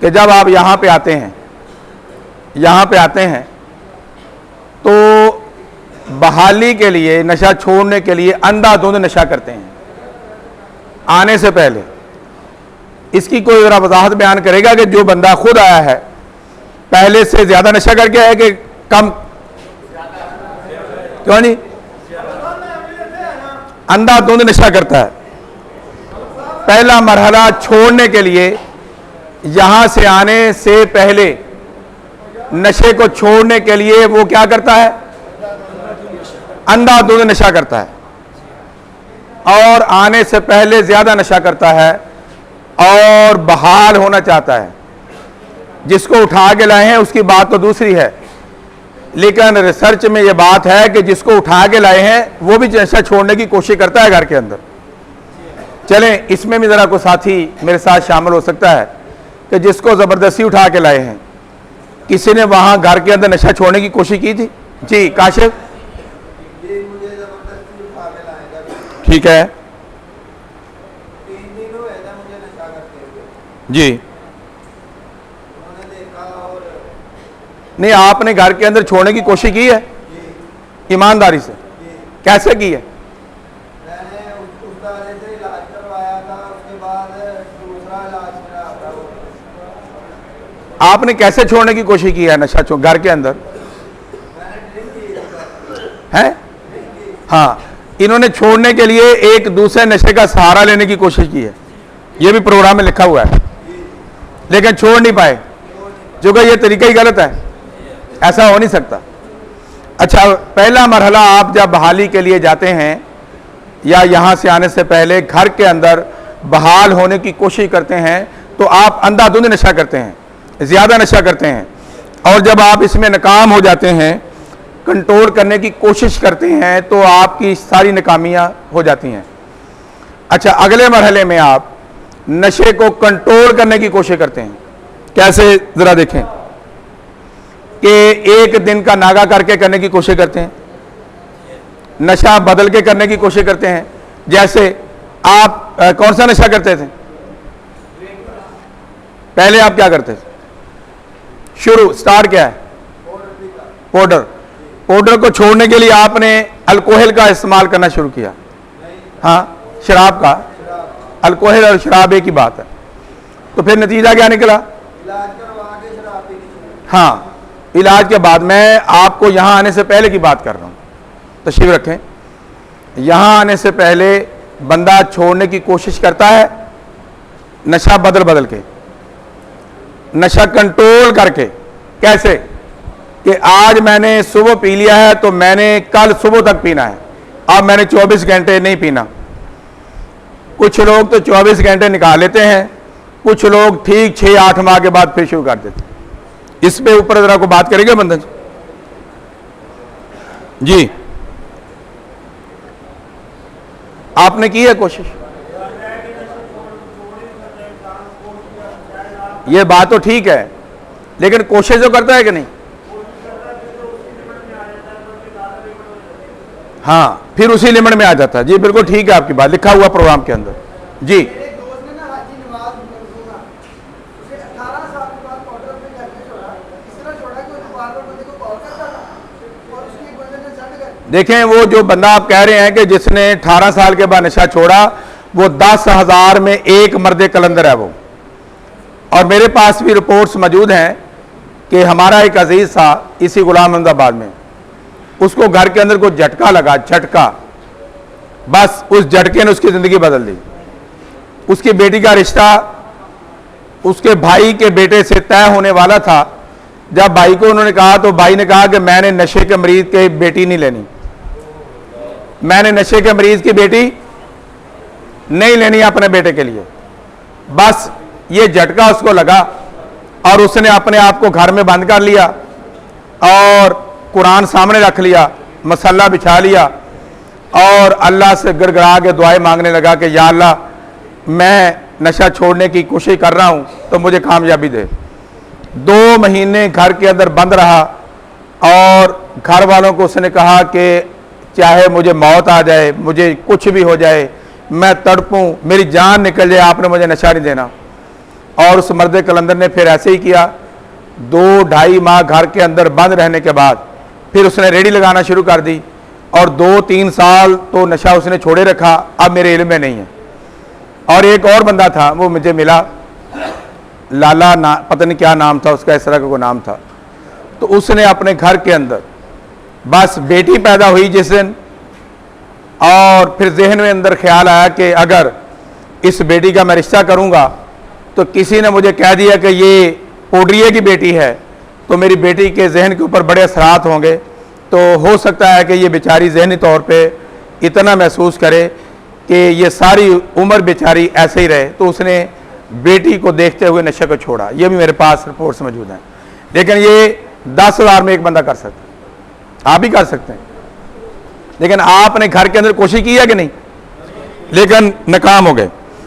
कि जब आप यहाँ पे आते हैं, यहाँ पे आते हैं तो बहाली के लिए, नशा छोड़ने के लिए अंधाधुंध नशा करते हैं। आने से पहले। इसकी कोई ज़रा वजाहत बयान करेगा कि जो बंदा खुद आया है, पहले से ज़्यादा नशा करके आया कि कम? क्यों नहीं? अंधाधुंध नशा करता है। पहला मरहला छोड़ने के लिए यहाँ से आने से पहले नशे को छोड़ने के लिए वो क्या करता है? अंधाधुंध नशा करता है। और आने से पहले ज़्यादा नशा करता है और बहाल होना चाहता है। जिसको उठा के लाए हैं, उसकी बात तो दूसरी है। लेकिन रिसर्च में यह बात है कि जिसको उठा के लाए हैं, वो भी नशा छोड़ने की कोशिश करता है घर के अंदर। चलें, इसमें भी ज़रा को साथी मेरे साथ शामिल हो सकता है। कि जिसको ज़बरदस्ती उठा के लाए हैं। किसी ने वहाँ घर के अंदर नशा छोड़ने की कोशिश की थी? जी, काशिफ? ठीक है। जी। नहीं, आपने घर के अंदर छोड़ने की कोशिश की है? ईमानदारी से। कैसे की है? मैंने उस उस से इलाज करवाया था, उसके बाद दूसरा इलाज आपने कैसे छोड़ने की कोशिश की है नशा छो घर के अंदर। है? हाँ। इन्होंने छोड़ने के लिए एक दूसरे नशे का सहारा लेने की कोशिश की है। ये भी प्रोग्राम में लिखा हुआ है। लेकिन छोड़ नहीं पाए। जो कि ये तरीका ही गलत है। ऐसा हो नहीं सकता। अच्छा पहला मरहला आप जब बहाली के लिए जाते हैं, या यहाँ से आने से पहले घर के अंदर बहाल होने की कोशिश करते हैं तो आप अंधाधुंध नशा करते हैं। ज़्यादा नशा करते हैं। और जब आप इसमें नाकाम हो जाते हैं कंट्रोल करने की कोशिश करते हैं तो आपकी सारी नाकामियाँ हो जाती हैं। अच्छा अगले मरहले में आप नशे को कंट्रोल करने की कोशिश करते हैं। कैसे? ज़रा देखें। कि एक दिन का नागा करके करने की कोशिश करते हैं। नशा बदल के करने की कोशिश करते हैं। जैसे आप अ, कौन सा नशा करते थे? पहले आप क्या करते थे? शुरू स्टार्ट क्या है? पाउडर पाउडर को छोड़ने के लिए आपने अल्कोहल का इस्तेमाल करना शुरू किया। हाँ शराब का। अल्कोहल और शराब एक ही बात है। तो फिर नतीजा क्या निकला? हाँ इलाज के बाद मैं आपको यहाँ आने से पहले की बात कर रहा हूँ। तशरीफ़ रखें। यहाँ आने से पहले बंदा छोड़ने की कोशिश करता है, नशा बदल बदल के। नशा कंट्रोल करके। कैसे? कि आज मैंने सुबह पी लिया है तो मैंने कल सुबह तक पीना है। अब मैंने 24 घंटे नहीं पीना। कुछ लोग तो 24 घंटे निकाल लेते हैं। कुछ लोग ठीक छः आठ माह के बाद फिर शुरू कर देते इस पे ऊपर जरा को बात करेंगे बंधन जी? आपने की है कोशिश? ये बात तो ठीक है, लेकिन कोशिश तो करता है कि नहीं? हाँ फिर उसी लिमिट में आ जाता है। जी, बिल्कुल ठीक है आपकी बात, लिखा हुआ प्रोग्राम के अंदर। जी। मेरे दोस्त ने ना हाजी नवाज़ मंसूरा उसे 18 साल के बाद पाउडर पे घर में छोड़ा इस तरह छोड़ा कि वो बार बार बंदे को कॉल करता था और उसकी एक बंदे ने सड़ कर देखें, वो जो बंदा आप कह रहे हैं कि जिसने 18 साल के बाद नशा छोड़ा, वो दस हज़ार में एक मर्द कलंदर है वो। और मेरे पास भी रिपोर्ट्स मौजूद हैं कि हमारा एक अज़ीज़ था, इसी गुलाम अहमदाबाद में। उसको घर के अंदर कोई झटका लगा, झटका। बस उस झटके ने उसकी ज़िंदगी बदल दी। उसकी बेटी का रिश्ता, उसके भाई के बेटे से तय होने वाला था। जब भाई को उन्होंने कहा तो भाई ने कहा कि मैंने नशे के मरीज़ के बेटी नहीं लेनी। मैंने नशे के मरीज़ की बेटी नहीं लेनी अपने बेटे के लिए। बस ये झटका उसको लगा और उसने अपने आप को घर में बंद कर लिया और कुरान सामने रख लिया, मसल्ला बिछा लिया और अल्लाह से गिड़गड़ा के दुआएँ मांगने लगा कि, या अल्लाह, मैं नशा छोड़ने की कोशिश कर रहा हूँ तो मुझे कामयाबी दे। दो महीने घर के अंदर बंद रहा और घर वालों को उसने कहा कि, चाहे मुझे मौत आ जाए, मुझे कुछ भी हो जाए, मैं तड़पूं, मेरी जान निकल जाए, आपने मुझे नशा नहीं देना। और उस मर्द कलंदर ने फिर ऐसे ही किया। दो ढाई माह घर के अंदर बंद रहने के बाद फिर उसने रेडी लगाना शुरू कर दी और दो तीन साल तो नशा उसने छोड़े रखा, अब मेरे इल्म में नहीं है। और एक और बंदा था, वो मुझे मिला। लाला ना, पता नहीं क्या नाम था उसका, इस तरह का कोई नाम था। तो उसने अपने घर के अंदर बस बेटी पैदा हुई जिस दिन और फिर जहन में अंदर ख्याल आया कि अगर इस बेटी का मैं रिश्ता करूँगा तो किसी ने मुझे कह दिया कि ये पोडरिए की बेटी है तो मेरी बेटी के जहन के ऊपर बड़े असरात होंगे। तो हो सकता है कि ये बेचारी जहनी तौर पे इतना महसूस करे कि ये सारी उम्र बेचारी ऐसे ही रहे। तो उसने बेटी को देखते हुए नशे को छोड़ा। ये भी मेरे पास रिपोर्ट्स मौजूद हैं। लेकिन ये दस हज़ार में एक बंदा कर सकता है। आप भी कर सकते हैं। लेकिन आपने घर के अंदर कोशिश की है कि नहीं? लेकिन नाकाम हो गए।